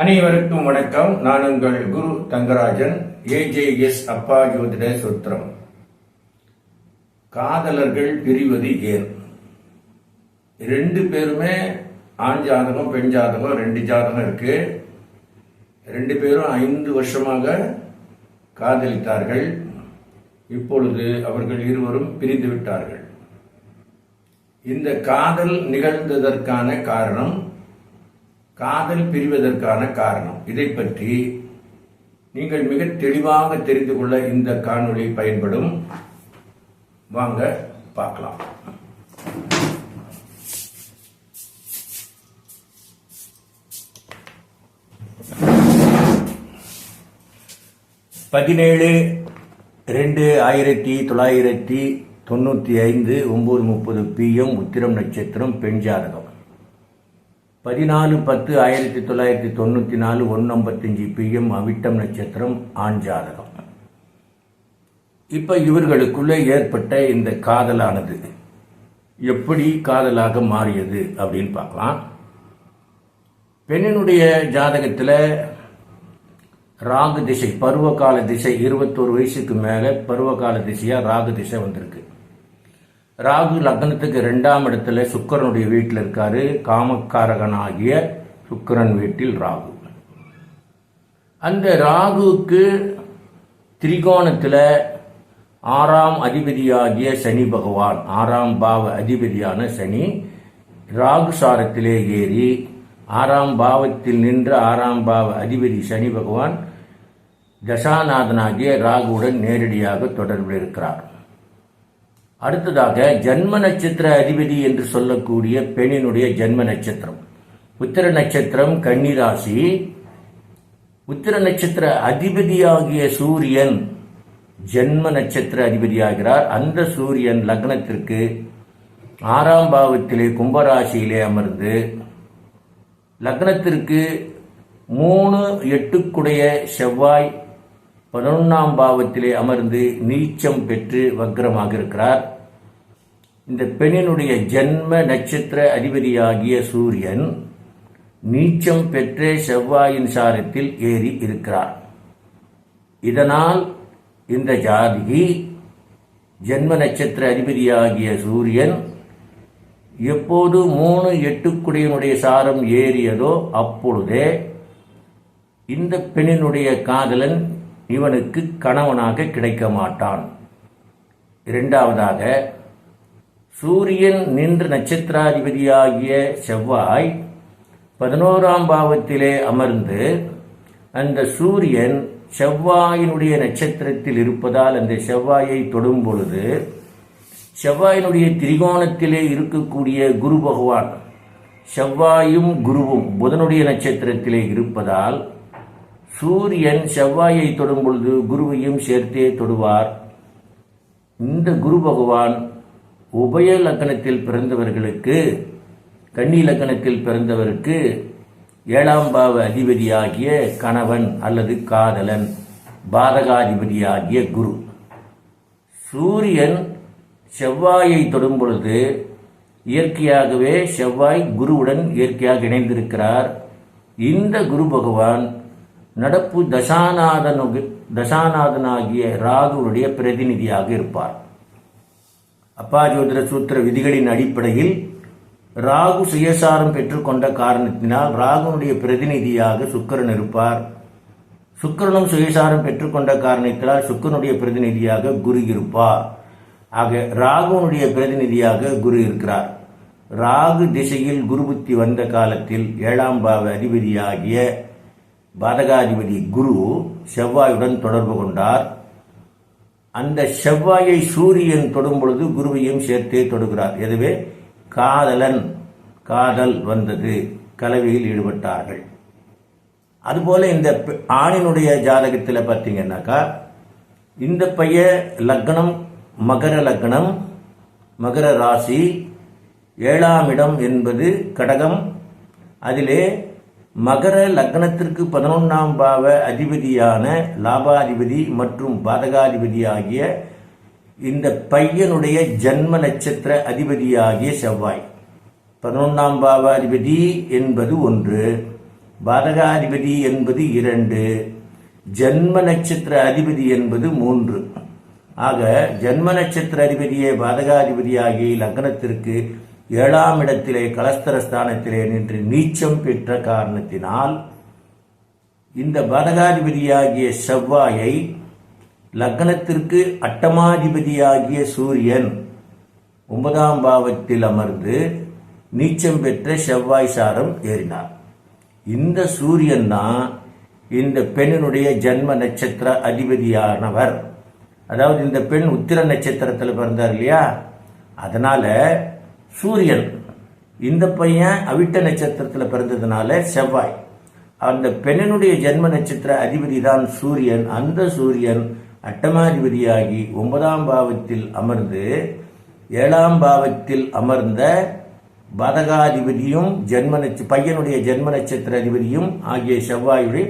அனைவருக்கும் வணக்கம். நான் உங்கள் குரு தங்கராஜன் ஏஜேஎஸ் அப்பா ஜோதிட சுத்திரம். காதலர்கள் பிரிவது ஏன்? ரெண்டு பேருமே ஆண் ஜாதகம் பெண் ஜாதகம் ரெண்டு ஜாதகம் இருக்கு. ரெண்டு பேரும் ஐந்து வருஷமாக காதலித்தார்கள். இப்பொழுது அவர்கள் இருவரும் பிரிந்து விட்டார்கள் இந்த காதல் நிகழ்ந்ததற்கான காரணம் காதல் பிரிவதற்கான காரணம். இதை பற்றி நீங்கள் மிக தெளிவாக தெரிந்து கொள்ள இந்த காணொளி பயன்படும். வாங்க பார்க்கலாம். பதினேழு ரெண்டு ஆயிரத்தி தொள்ளாயிரத்தி தொண்ணூற்றி ஐந்து ஒம்பது முப்பது பிஎம் உத்திரம் நட்சத்திரம் பெண் ஜாதகம். பதினாலு பத்து ஆயிரத்தி தொள்ளாயிரத்தி தொண்ணூற்றி நாலு ஒன்று ஐம்பத்தஞ்சு பிஎம் அவிட்டம் நட்சத்திரம் ஆண் ஜாதகம். இப்போ இவர்களுக்குள்ளே ஏற்பட்ட இந்த காதலானது எப்படி காதலாக மாறியது அப்படின்னு பார்க்கலாம். பெண்ணினுடைய ஜாதகத்தில் ராகு திசை பருவகால திசை இருபத்தோரு வயசுக்கு மேலே பருவகால திசையாக ராகு திசை வந்திருக்கு. ராகு லக்னத்துக்கு ரெண்டாம் இடத்துல சுக்கரனுடைய வீட்டில் இருக்காரு. காமக்காரகனாகிய சுக்கரன் வீட்டில் ராகு. அந்த ராகுவுக்கு திரிகோணத்தில் ஆறாம் அதிபதியாகிய சனி பகவான் ஆறாம் பாவ அதிபதியான சனி ராகுசாரத்திலே ஏறி ஆறாம் பாவத்தில் நின்ற ஆறாம் பாவ அதிபதி சனி பகவான் தசாநாதனாகிய ராகுவுடன் நேரடியாக தொடர்பில் இருக்கிறார். அடுத்ததாக ஜன்ம நட்சத்திர அதிபதி என்று சொல்லக்கூடிய பெண்ணினுடைய ஜன்ம நட்சத்திரம். உத்திர நட்சத்திரம் கன்னிராசி. உத்திர நட்சத்திர அதிபதியாகிய சூரியன் ஜென்ம நட்சத்திர அதிபதியாகிறார். அந்த சூரியன் லக்னத்திற்கு ஆறாம் பாவத்திலே கும்பராசியிலே அமர்ந்து லக்னத்திற்கு மூணு எட்டுக்குடைய செவ்வாய் பதினொன்றாம் பாவத்திலே அமர்ந்து நீச்சம் பெற்று வக்ரமாக இருக்கிறார். இந்த பெண்ணினுடைய ஜென்ம நட்சத்திர அதிபதியாகிய சூரியன் நீச்சம் பெற்ற செவ்வாயின் சாரத்தில் ஏறி இருக்கிறார். இதனால் இந்த ஜாதிகி ஜென்ம நட்சத்திர அதிபதியாகிய சூரியன் எப்போது மூணு எட்டுக்குடியினுடைய சாரம் ஏறியதோ அப்பொழுதே இந்த பெண்ணினுடைய காதலன் இவனுக்கு கணவனாக கிடைக்க மாட்டான். இரண்டாவதாக சூரியன் நின்று நட்சத்திராதிபதியாகிய செவ்வாய் பதினோராம் பாவத்திலே அமர்ந்து அந்த சூரியன் செவ்வாயினுடைய நட்சத்திரத்தில் இருப்பதால் அந்த செவ்வாயை தொடும் பொழுது செவ்வாயினுடைய திரிகோணத்திலே இருக்கக்கூடிய குரு பகவான் செவ்வாயும் குருவும் புதனுடைய நட்சத்திரத்திலே இருப்பதால் சூரியன் செவ்வாயை தொடும் பொழுது குருவையும் சேர்த்தே தொடுவார். இந்த குரு பகவான் உபய லக்கணத்தில் பிறந்தவர்களுக்கு கன்னி லக்கணத்தில் பிறந்தவருக்கு ஏழாம் பாவ அதிபதியாகிய கணவன் அல்லது காதலன் பாதகாதிபதியாகிய குரு. சூரியன் செவ்வாயை தொடும் பொழுது இயற்கையாகவே செவ்வாய் குருவுடன் இயற்கையாக இணைந்திருக்கிறார். இந்த குரு பகவான் நடப்பு தசாநாதனு தசாநாதனாகிய ராகுவுடைய பிரதிநிதியாக இருப்பார். அப்பாஜோதிர சூத்திர விதிகளின் அடிப்படையில் ராகு சுயசாரம் பெற்றுக்கொண்ட காரணத்தினால் ராகுனுடைய பிரதிநிதியாக சுக்கரன் இருப்பார். சுக்கரனும் சுயசாரம் பெற்றுக்கொண்ட காரணத்தினால் சுக்கரனுடைய பிரதிநிதியாக குரு இருப்பார். ஆக ராகுனுடைய பிரதிநிதியாக குரு இருக்கிறார். ராகு திசையில் குரு புத்தி வந்த காலத்தில் ஏழாம் பாவ அதிபதியாகிய பாதகாதிபதி குரு செவ்வாயுடன் தொடர்பு கொண்டார். அந்த செவ்வாயை சூரியன் தொடும் பொழுது குருவையும் சேர்த்தே தொடுகிறார். எதுவே? காதலன். காதல் வந்தது. கலவையில் ஈடுபட்டார்கள். அதுபோல இந்த ஆணினுடைய ஜாதகத்தில் பார்த்தீங்கன்னாக்கா இந்த பைய லக்னம் மகர லக்னம் மகர ராசி ஏழாம் இடம் என்பது கடகம். அதிலே மகர லக்னத்திற்கு பதினொன்றாம் பாவ அதிபதியான லாபாதிபதி மற்றும் பாதகாதிபதி ஆகிய இந்த பையனுடைய ஜன்ம நட்சத்திர அதிபதியாகிய செவ்வாய். பதினொன்றாம் பாவாதிபதி என்பது ஒன்று பாதகாதிபதி என்பது இரண்டு ஜன்ம நட்சத்திர அதிபதி என்பது மூன்று. ஆக ஜன்ம நட்சத்திர அதிபதியே பாதகாதிபதியாகி லக்னத்திற்கு ஏழாம் இடத்திலே கலஸ்தர ஸ்தானத்திலே நின்று நீச்சம் பெற்ற காரணத்தினால் இந்த பாதகாதிபதியாகிய செவ்வாயை லக்னத்திற்கு அட்டமாதிபதியாகிய சூரியன் ஒன்பதாம் பாவத்தில் அமர்ந்து நீச்சம் பெற்ற செவ்வாய் சாரம் ஏறினார். இந்த சூரியன் தான் இந்த பெண்ணினுடைய ஜன்ம நட்சத்திர அதிபதியானவர். அதாவது இந்த பெண் உத்திர நட்சத்திரத்தில் பிறந்தார் இல்லையா? அதனால சூரியன். இந்த பையன் அவிட்ட நட்சத்திரத்தில் பிறந்ததுனால செவ்வாய். அந்த பெண்ணினுடைய ஜென்ம நட்சத்திர அதிபதி தான் சூரியன். அந்த சூரியன் அட்டமாதிபதியாகி ஒன்பதாம் பாவத்தில் அமர்ந்து ஏழாம் பாவத்தில் அமர்ந்த பதகாதிபதியும் ஜென்ம நட்ச பையனுடைய ஜென்ம நட்சத்திர அதிபதியும் ஆகிய செவ்வாயுடைய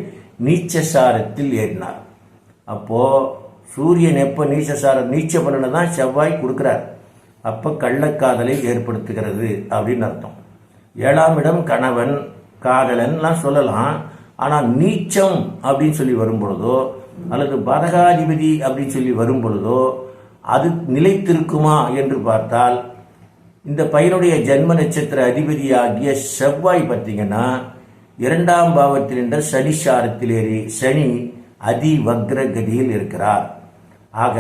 நீச்சசாரத்தில் ஏறினார். அப்போ சூரியன் எப்போ நீச்சசாரம் நீச்ச பலனை தான் செவ்வாய் கொடுக்கிறார். அப்போ கள்ளக்காதலை ஏற்படுத்துகிறது அப்படின்னு அர்த்தம். ஏழாம் இடம் கணவன் காதலன்லாம் சொல்லலாம். ஆனால் நீச்சம் அப்படின்னு சொல்லி வரும் பொழுதோ அல்லது பதகாதிபதி அப்படின்னு சொல்லி வரும் பொழுதோ அது நிலைத்திருக்குமா என்று பார்த்தால் இந்த பையனுடைய ஜென்ம நட்சத்திர அதிபதியாகிய செவ்வாய் பார்த்தீங்கன்னா இரண்டாம் பாவத்தில் என்ற சனி சாரத்தில் ஏறி சனி அதி வக்ர இருக்கிறார். ஆக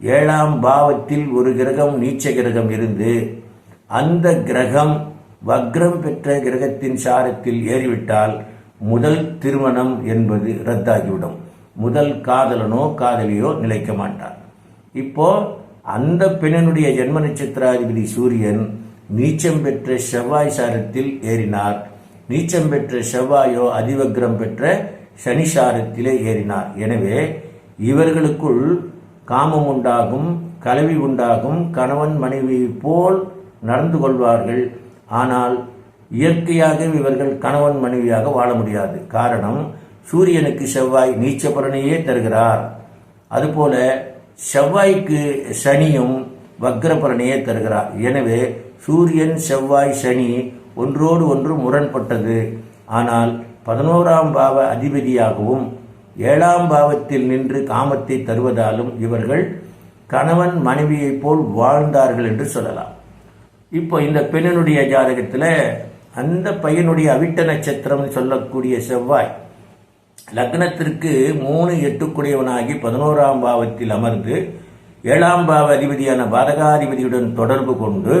ஏழாம் பாவத்தில் ஒரு கிரகம் நீச்ச கிரகம் இருந்து அந்த கிரகம் வக்ரம் பெற்ற கிரகத்தின் சாரத்தில் ஏறிவிட்டால் முதல் திருமணம் என்பது ரத்தாகிவிடும். முதல் காதலனோ காதலியோ நிலைக்க மாட்டார். இப்போ அந்த பெண்ணனுடைய ஜென்ம நட்சத்திராதிபதி சூரியன் நீச்சம் பெற்ற செவ்வாய் சாரத்தில் ஏறினார். நீச்சம் பெற்ற செவ்வாயோ அதிவக்ரம் பெற்ற சனிசாரத்திலே ஏறினார். எனவே இவர்களுக்குள் காமம் உண்டாகும் கலவி உண்டாகும் கணவன் மனைவி போல் நடந்து கொள்வார்கள். ஆனால் இயற்கையாக இவர்கள் கணவன் மனைவியாக வாழ முடியாது. காரணம் சூரியனுக்கு செவ்வாய் நீச்ச பலனையே தருகிறார். அதுபோல செவ்வாய்க்கு சனியும் வக்ர பலனையே தருகிறார். எனவே சூரியன் செவ்வாய் சனி ஒன்றோடு ஒன்று முரண்பட்டது. ஆனால் பதினோராம் பாவ அதிபதியாகவும் ஏழாம் பாவத்தில் நின்று காமத்தை தருவதாலும் இவர்கள் கணவன் மனைவியைப் போல் வாழ்ந்தார்கள் என்று சொல்லலாம். இப்போ இந்த பெண்ணினுடைய ஜாதகத்தில் அந்த பையனுடைய அவிட்ட நட்சத்திரம் சொல்லக்கூடிய செவ்வாய் லக்னத்திற்கு மூணு எட்டுக்குடையவனாகி பதினோராம் பாவத்தில் அமர்ந்து ஏழாம் பாவ அதிபதியான பாதகாதிபதியுடன் தொடர்பு கொண்டு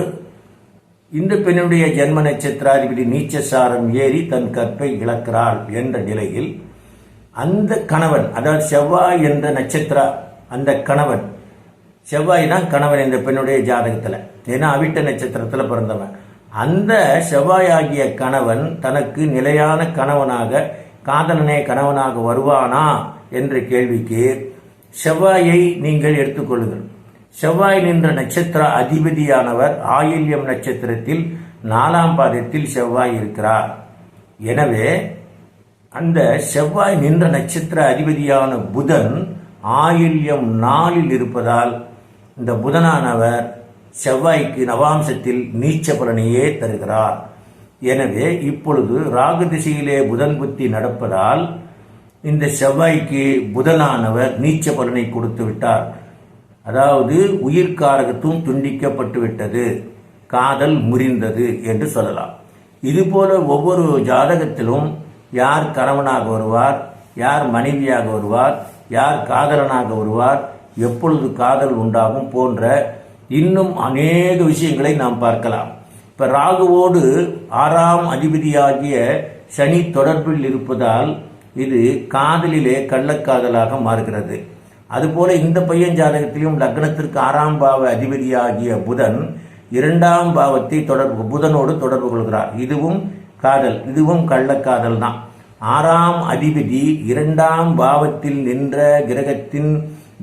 இந்த பெண்ணுடைய ஜென்ம நட்சத்திராதிபதி நீச்சசாரம் ஏறி தன் கற்பை இழக்கிறாள் என்ற நிலையில் அந்த கணவன் அதாவது செவ்வாய் என்ற நட்சத்திரா அந்த கணவன் செவ்வாய் தான் கணவன் இந்த பெண்ணுடைய ஜாதகத்தில் ஏன்னா அவிட்ட நட்சத்திரத்தில் பிறந்தவன். அந்த செவ்வாய் ஆகிய கணவன் தனக்கு நிலையான கணவனாக காதலனே கணவனாக வருவானா என்ற கேள்விக்கு செவ்வாயை நீங்கள் எடுத்துக்கொள்ளுங்கள். செவ்வாய் நின்ற நட்சத்திர அதிபதியானவர் ஆயில்யம் நட்சத்திரத்தில் நாலாம் பாதத்தில் செவ்வாய் இருக்கிறார். எனவே அந்த செவ்வாய் நின்ற நட்சத்திர அதிபதியான புதன் ஆயுள்யம் நாளில் இருப்பதால் இந்த புதனானவர் செவ்வாய்க்கு நவாம்சத்தில் நீச்ச பலனையே தருகிறார். எனவே இப்பொழுது ராகு திசையிலே புதன் புத்தி நடப்பதால் இந்த செவ்வாய்க்கு புதனானவர் நீச்ச பலனை கொடுத்து விட்டார். அதாவது உயிர்காரகத்தும் துண்டிக்கப்பட்டு விட்டது. காதல் முறிந்தது என்று சொல்லலாம். இதுபோல ஒவ்வொரு ஜாதகத்திலும் யார் கணவனாக வருவார் யார் மனைவியாக வருவார் யார் காதலனாக வருவார் எப்பொழுது காதல் உண்டாகும் போன்ற இன்னும் அநேக விஷயங்களை நாம் பார்க்கலாம். இப்ப ராகுவோடு ஆறாம் அதிபதியாகிய சனி தொடர்பில் இருப்பதால் இது காதலிலே கள்ளக்காதலாக மாறுகிறது. அதுபோல இந்த பையன் ஜாதகத்திலும் லக்னத்திற்கு ஆறாம் பாவ அதிபதியாகிய புதன் இரண்டாம் பாவத்தை தொடர்பு புதனோடு தொடர்பு கொள்கிறார். இதுவும் காதல். இதுவும் கள்ளக்காதல் தான். ஆறாம் அதிபதி இரண்டாம் பாவத்தில் நின்ற கிரகத்தின்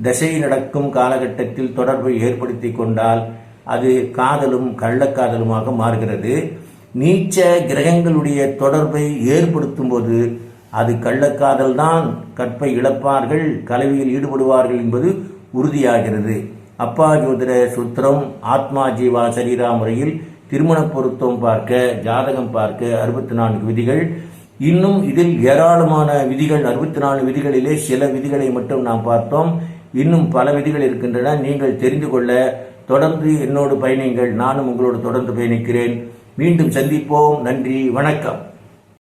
தசை நடக்கும் காலகட்டத்தில் தொடர்பை ஏற்படுத்தி கொண்டால் அது காதலும் கள்ளக்காதலுமாக மாறுகிறது. நீச்ச கிரகங்களுடைய தொடர்பை ஏற்படுத்தும் போது அது கள்ளக்காதல் தான். கற்பை இழப்பார்கள் கலவியில் ஈடுபடுவார்கள் என்பது உறுதியாகிறது. அப்பா ஜோதிட சுத்திரம் ஆத்மா ஜீவா சரீரா முறையில் திருமண பொருத்தம் பார்க்க ஜாதகம் பார்க்க அறுபத்தி நான்கு விதிகள். இன்னும் இதில் ஏராளமான விதிகள் அறுபத்தி நாலு விதிகளிலே சில விதிகளை மட்டும் நாம் பார்த்தோம். இன்னும் பல விதிகள் இருக்கின்றன. நீங்கள் தெரிந்து கொள்ள தொடர்ந்து என்னோடு பயணிங்கள் நானும் உங்களோடு தொடர்ந்து பயணிக்கிறேன். மீண்டும் சந்திப்போம். நன்றி. வணக்கம்.